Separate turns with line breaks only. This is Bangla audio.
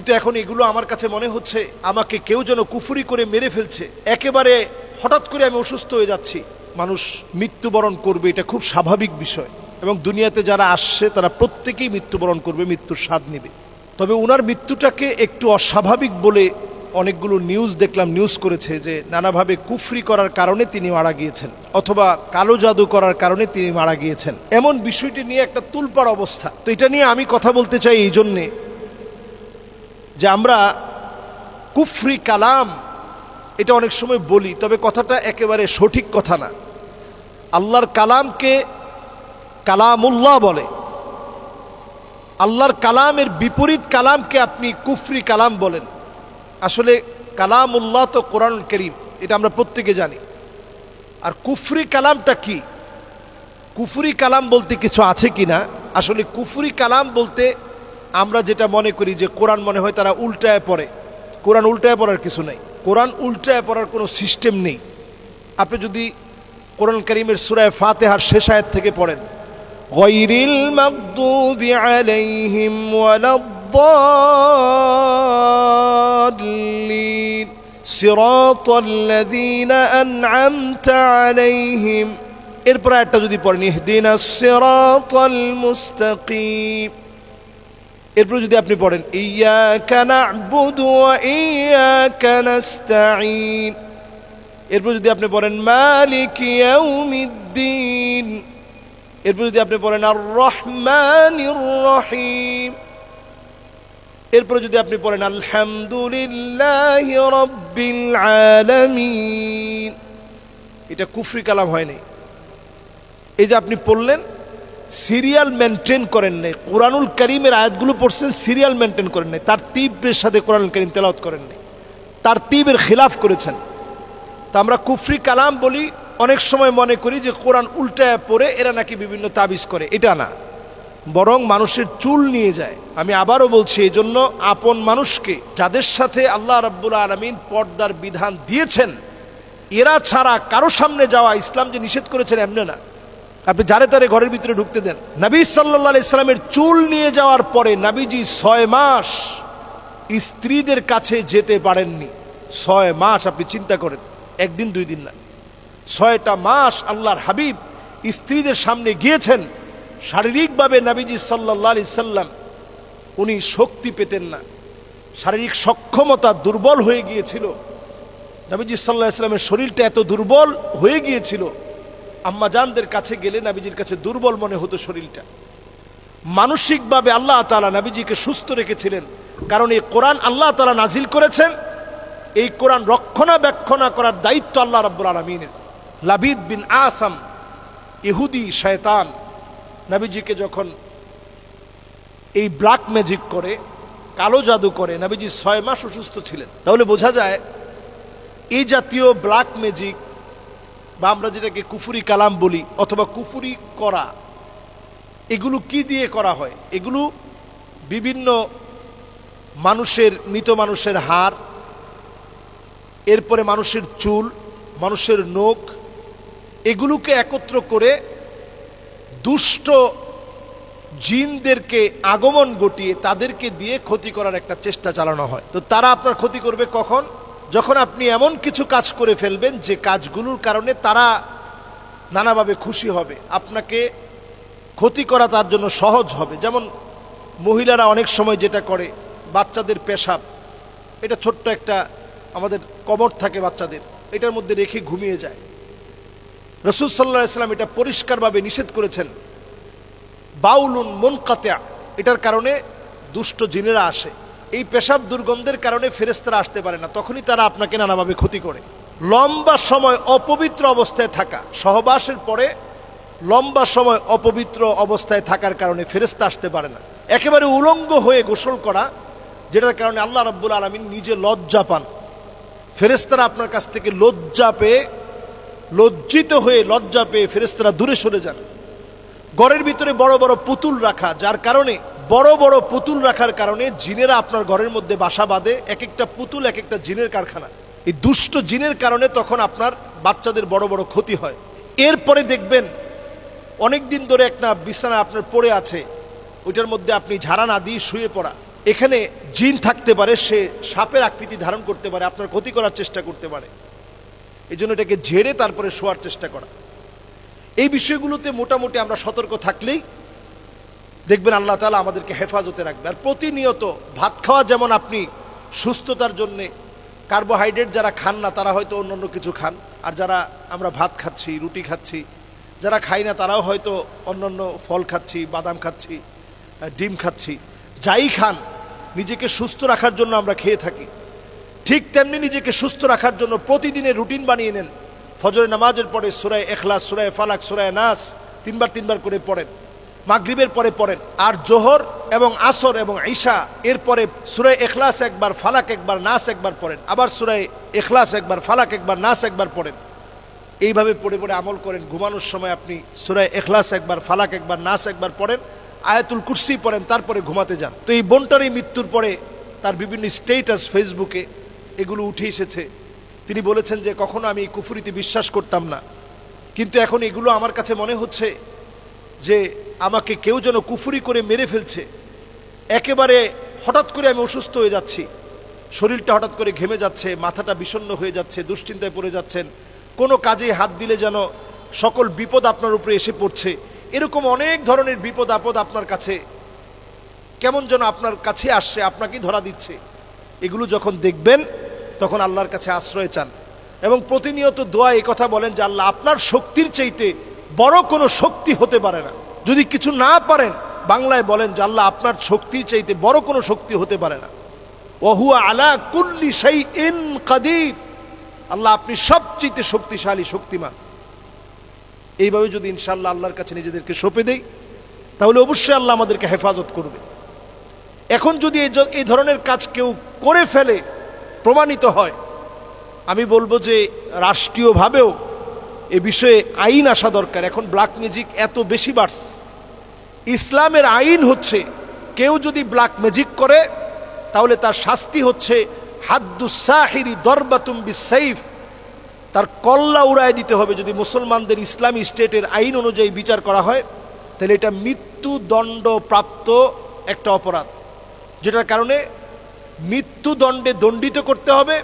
কিন্তু এখন এগুলো আমার কাছে মনে হচ্ছে আমাকে কেউ যেন কুফুরি করে মেরে ফেলছে। একেবারে হঠাৎ করে আমি অসুস্থ হয়ে যাচ্ছি। মানুষ মৃত্যুবরণ করবে, এটা খুব স্বাভাবিক বিষয়। এবং দুনিয়াতে যারা আসছে, তারা প্রত্যেকেই মৃত্যুবরণ করবে, মৃত্যুর স্বাদ নেবে। তবে ওনার মৃত্যুটাকে একটু অস্বাভাবিক বলে অনেকগুলো নিউজ দেখলাম, নিউজ করেছে যে নানাভাবে কুফরি করার কারণে তিনি মারা গিয়েছেন, অথবা কালো জাদু করার কারণে তিনি মারা গিয়েছেন। এমন বিষয়টি নিয়ে একটা তুলপাড় অবস্থা। তো এটা নিয়ে আমি কথা বলতে চাই এই জন্যে যে আমরা কুফরি কালাম, এটা অনেক সময় বলি, তবে কথাটা একেবারে সঠিক কথা না। আল্লাহর কালামকে কালামুল্লাহ বলে। আল্লাহর কালামের বিপরীত কালামকে আপনি কুফরি কালাম বলেন। আসলে কালামুল্লাহ তো কোরআন করিম, এটা আমরা প্রত্যেকে জানি। আর কুফরি কালামটা কি? কুফরি কালাম বলতে কিছু আছে কি না আসলে কুফরি কালাম বলতে আমরা যেটা মনে করি যে কোরআন মনে হয় তারা উল্টায় পড়ে। কোরআন উল্টায় পড়ার কিছু নেই। কোরআন উল্টায় পড়ার কোনো সিস্টেম নেই। আপনি যদি কোরআন করিমের সুরায় ফাতেহার শেষ আয়াত থেকে পড়েন গৈরিল মাকদুবি আলাইহিম ওয়ালাদ্দাল্লিন সিরাতাল্লাযীনা আনআমতা আলাইহিম। এরপর একটা যদি পড়েন, ইহদিনাস সিরাতাল মুস্তাকিম। এরপর যদি আপনি পড়েন ইয়া কানা ওয়া ইয়াকা নাস্তাঈন। এরপর যদি আপনি পড়েন, মালিক ইয়াউমিদ্দিন। এরপর যদি আপনি পড়েন আর রহমানির রহিম। এরপর যদি আপনি পড়েন, আলহামদুলিল্লাহ রব্বিল আলামিন। এটা কুফরি কালাম হয়নি এই যে আপনি পড়লেন সিরিয়াল মেনটেন করেন নাই। কোরআনুল করিমের আয়াতগুলো পড়ছেন, সিরিয়াল মেনটেন করেন নাই। তার তীব্রের সাথে কোরআনুল করিম তেলাওয়াত করেন নাই। তার তীবের খিলাফ করেছেন। তা আমরা কুফরি কালাম বলি, অনেক সময় মনে করি যে কোরআন উল্টায় পড়ে এরা নাকি বিভিন্ন তাবিজ করে। এটা না। বরং মানুষের চুল নিয়ে যায়। আমি আবারও বলছি এই জন্য আপন মানুষকে, যাদের সাথে আল্লাহ রাব্বুল আলমিন পর্দার বিধান দিয়েছেন, এরা ছাড়া কারও সামনে যাওয়া ইসলাম যে নিষেধ করেছেন এমনি না। আপনি যারে তারে ঘরের ভিতরে ঢুকতে দেন। নবী সাল্লাহ ইসলামের চুল নিয়ে যাওয়ার পরে নাবিজি ছয় মাস স্ত্রীদের কাছে যেতে পারেননি। ছয় মাস আপনি চিন্তা করেন, একদিন দুই দিন না। ছয়টা মাস আল্লাহর হাবিব স্ত্রীদের সামনে গিয়েছেন, শারীরিকভাবে নাবিজি সাল্লাহ আলি সাল্লাম উনি শক্তি পেতেন না। শারীরিক সক্ষমতা দুর্বল হয়ে গিয়েছিল। নাবিজি সাল্লাহ ইসলামের শরীরটা এত দুর্বল হয়ে গিয়েছিল আম্মাজানদের কাছে গেলে নাবিজির কাছে দুর্বল মনে হতো শরীরটা। মানসিকভাবে আল্লাহ তালা নাবিজিকে সুস্থ রেখেছিলেন। কারণ এই কোরআন আল্লাহ তালা নাজিল করেছেন, এই কোরআন রক্ষণাবেক্ষণা করার দায়িত্ব আল্লাহ রাব্বুল আলমিনের। লাবিদ বিন আসাম, ইহুদি শয়তান, নাবিজিকে যখন এই ব্ল্যাক ম্যাজিক করে, কালো জাদু করে, নাবিজি ছয় মাস অসুস্থ ছিলেন। তাহলে বোঝা যায়, এই জাতীয় ব্ল্যাক ম্যাজিক বা আমরা যেটাকে কুফুরি কালাম বলি অথবা কুফুরি করা, এগুলো কি দিয়ে করা হয়? এগুলো বিভিন্ন মানুষের, মৃত মানুষের হাড়, এরপরে মানুষের চুল, মানুষের নখ, এগুলোকে একত্র করে দুষ্ট জিনদেরকে আগমন ঘটিয়ে তাদেরকে দিয়ে ক্ষতি করার একটা চেষ্টা চালানো হয়। তো তারা আপনার ক্ষতি করবে কখন? যখন আপনি এমন কিছু কাজ করে ফেলবেন যে কাজগুলোর কারণে তারা নানাভাবে খুশি হবে, আপনাকে ক্ষতি করা তার জন্য সহজ হবে। যেমন মহিলারা অনেক সময় যেটা করে, বাচ্চাদের পেশাব, এটা ছোট্ট একটা আমাদের কবর থাকে বাচ্চাদের, এটার মধ্যে রেখে ঘুমিয়ে যায়। রসুল সাল্লাহ ইসলাম এটা পরিষ্কারভাবে নিষেধ করেছেন। বাউলুন মন কাতেয়া এটার কারণে দুষ্ট জিনেরা আসে। এই পেশাব দুর্গন্ধের কারণে ফেরেস্তারা আসতে পারে না। তখনই তারা আপনাকে নানাভাবে ক্ষতি করে। লম্বা সময় অপবিত্র অবস্থায় থাকা, সহবাসের পরে লম্বা সময় অপবিত্র অবস্থায় থাকার কারণে ফেরেস্তা আসতে পারে না। একেবারে উলঙ্গ হয়ে গোসল করা, যেটার কারণে আল্লাহ রাব্বুল আলমিন নিজে লজ্জা পান। ফেরেস্তারা আপনার কাছ থেকে লজ্জা পেয়ে, লজ্জিত হয়ে লজ্জা পেয়ে ফেরেস্তারা দূরে সরে যান। ঘরের ভিতরে বড় বড় পুতুল রাখা, যার কারণে বড় বড় পুতুল রাখার কারণে জিনেরা আপনার ঘরের মধ্যে বাসা বাঁধে এক একটা পুতুল এক একটা জিনের কারখানা। এই দুষ্ট জিনের কারণে তখন আপনার বাচ্চাদের বড় বড় ক্ষতি হয়। এরপরে দেখবেন অনেক দিন ধরে একটা বিছানা আপনার পড়ে আছে, ওইটার মধ্যে আপনি ঝাড়া না দিয়ে শুয়ে পড়া। এখানে জিন থাকতে পারে, সে সাপের আকৃতি ধারণ করতে পারে, আপনার ক্ষতি করার চেষ্টা করতে পারে। এই জন্য এটাকে ঝেড়ে তারপরে শোয়ার চেষ্টা করা। এই বিষয়গুলোতে মোটামুটি আমরা সতর্ক থাকলেই দেখবেন আল্লাহ তালা আমাদেরকে হেফাজতে রাখবে। আর প্রতিনিয়ত ভাত খাওয়া যেমন আপনি সুস্থতার জন্যে, কার্বোহাইড্রেট যারা খান না, তারা হয়তো অন্য অন্য কিছু খান। আর যারা আমরা ভাত খাচ্ছি, রুটি খাচ্ছি, যারা খাই না, তারাও হয়তো অন্য অন্য ফল খাচ্ছি, বাদাম খাচ্ছি ডিম খাচ্ছি। যাই খান, নিজেকে সুস্থ রাখার জন্য আমরা খেয়ে থাকি। ঠিক তেমনি নিজেকে সুস্থ রাখার জন্য প্রতিদিনের রুটিন বানিয়ে নেন। ফজরের নামাজের পরে সুরায় এখলাস সুরায় ফালাক সুরায় নাস তিনবার তিনবার করে পড়েন। মাগরিবের পরে পড়েন। আর জোহর এবং আসর এবং ঈশা, এরপরে সুরায় এখলাস একবার, ফালাক একবার, নাস একবার পড়েন। আবার সুরায় এখলাস একবার, ফালাক একবার, নাস একবার পড়েন। এইভাবে পড়ে পড়ে আমল করেন। ঘুমানোর সময় আপনি সুরায় এখলাস একবার, ফালাক একবার, নাস একবার পড়েন। আয়াতুল কুরসি পড়েন, তারপরে ঘুমাতে যান। তো এই বোনটার এই মৃত্যুর পরে তার বিভিন্ন স্টেটাস ফেসবুকে এগুলো উঠে এসেছে। তিনি বলেছেন যে, কখনো আমি কুফুরিতে বিশ্বাস করতাম না। কিন্তু এখন এগুলো আমার কাছে মনে হচ্ছে যে আমাকে কেউ যেন কুফুরি করে মেরে ফেলছে। একেবারে হঠাৎ করে আমি অসুস্থ হয়ে যাচ্ছি। শরীরটা হঠাৎ করে ঘেমে যাচ্ছে, মাথাটা বিষণ্ণ হয়ে যাচ্ছে, দুশ্চিন্তায় পড়ে যাচ্ছেন। কোনো কাজে হাত দিলে যেন সকল বিপদ আপনার উপরে এসে পড়ছে। এরকম অনেক ধরনের বিপদ, আপদ আপনার কাছে। কেমন যেন আপনার কাছে আসছে, আপনাকেই ধরা দিচ্ছে। এগুলো যখন দেখবেন, তখন আল্লাহর কাছে আশ্রয় চান। এবং প্রতিনিয়ত দোয়া কথা বলেন যে, আল্লাহ আপনার শক্তির চাইতে বড় কোনো শক্তি হতে পারে না। যদি কিছু না পারেন, বাংলায় বলেন যে আল্লাহ আপনার শক্তির চাইতে বড় কোনো শক্তি হতে পারে না। ওহুয়া আলা কুল্লি সেই ইন কাদির। আল্লাহ আপনি সবচেয়ে শক্তিশালী, শক্তিমান। এইভাবে যদি ইনশাল্লাহ আল্লাহর কাছে নিজেদেরকে সঁপে দেই, তাহলে অবশ্যই আল্লাহ আমাদেরকে হেফাজত করবে। এখন যদি এই ধরনের কাজ কেউ করে ফেলে, প্রমাণিত হয়, আমি বলব যে রাষ্ট্রীয়ভাবেও এ বিষয়ে আইন আসা দরকার। এখন ব্ল্যাক ম্যাজিক এত বেশি বাড়ছে। ইসলামের আইন হচ্ছে, কেউ যদি ব্ল্যাক ম্যাজিক করে, তাহলে তার শাস্তি হচ্ছে হাদ্দুসাহিরি দরবাতুম বিসাইফ তার কল্লা উড়ায় দিতে হবে। যদি মুসলমানদের ইসলামী স্টেটের আইন অনুযায়ী বিচার করা হয়, তাহলে এটা মৃত্যুদণ্ড প্রাপ্ত একটা অপরাধ। যেটার কারণে মৃত্যুদণ্ডে দণ্ডিত করতে হবে